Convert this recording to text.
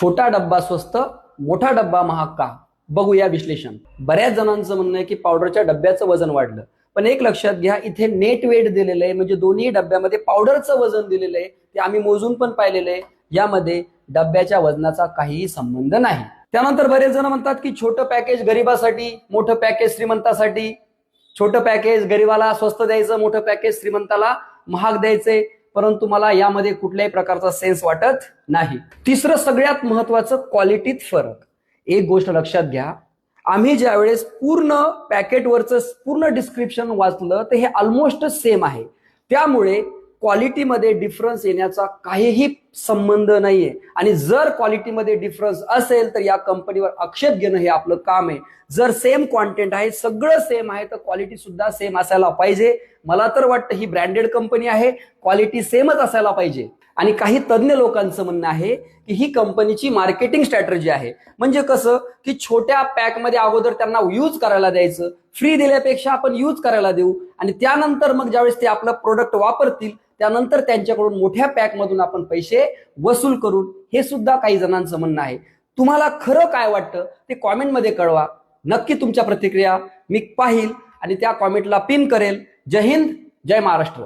छोटा डब्बा स्वस्त मोठा डब्बा महाग का? बघूया विश्लेषण. बऱ्याच जणांचं म्हणणं आहे की पावडरच्या डब्याचं वजन वाढलं. पण एक लक्षात घ्या इथे नेट वेट दिलेलं आहे म्हणजे दोन्ही डब्यामध्ये पावडरचं वजन दिलेलं आहे ते आम्ही मोजून पण पाहिलेलं आहे. यामध्ये डब्याच्या वजनाचा काहीही संबंध नाही. त्यानंतर बरेच जण म्हणतात की छोटं पॅकेज गरिबासाठी मोठं पॅकेज श्रीमंतासाठी. छोटं पॅकेज गरिबाला स्वस्त द्यायचं मोठं पॅकेज श्रीमंताला महाग द्यायचंय. परंतु मला यामध्ये कुठल्याही प्रकारचा सेन्स वाटत नाही. तिसरं सगळ्यात महत्वाचं क्वालिटीत फरक. एक गोष्ट लक्षात घ्या. आम्ही ज्यावेळेस पूर्ण पॅकेटवरचं पूर्ण डिस्क्रिप्शन वाचलं तर हे ऑलमोस्ट सेम आहे. त्यामुळे क्वालिटीमध्ये डिफरन्स येण्याचा काहीही संबंध नाहीये. आणि जर क्वालिटीमध्ये डिफरन्स असेल तर या कंपनीवर आक्षेप घेणं हे आपलं काम आहे. जर सेम कॉन्टेंट आहे सगळं सेम आहे तर क्वालिटी सुद्धा सेम असायला पाहिजे. मला तर वाटतं ही ब्रँडेड कंपनी आहे क्वालिटी सेमच असायला पाहिजे. आणि काही तज्ज्ञ लोकांचं म्हणणं आहे की ही कंपनीची मार्केटिंग स्ट्रॅटर्जी आहे. म्हणजे कसं की छोट्या पॅकमध्ये अगोदर त्यांना यूज करायला द्यायचं. फ्री दिल्यापेक्षा आपण यूज करायला देऊ. आणि त्यानंतर मग ज्यावेळेस ते आपलं प्रोडक्ट वापरतील त्यानंतर त्यांच्याकडून मोठ्या पॅकमधून आपण पैसे वसूल करून हे सुद्धा काही जणांचं म्हणणं आहे. तुम्हाला खरं काय वाटतं ते कॉमेंटमध्ये कळवा. नक्की तुमच्या प्रतिक्रिया मी पाहिल आणि त्या कॉमेंटला पिन करेल. जय हिंद जय महाराष्ट्र.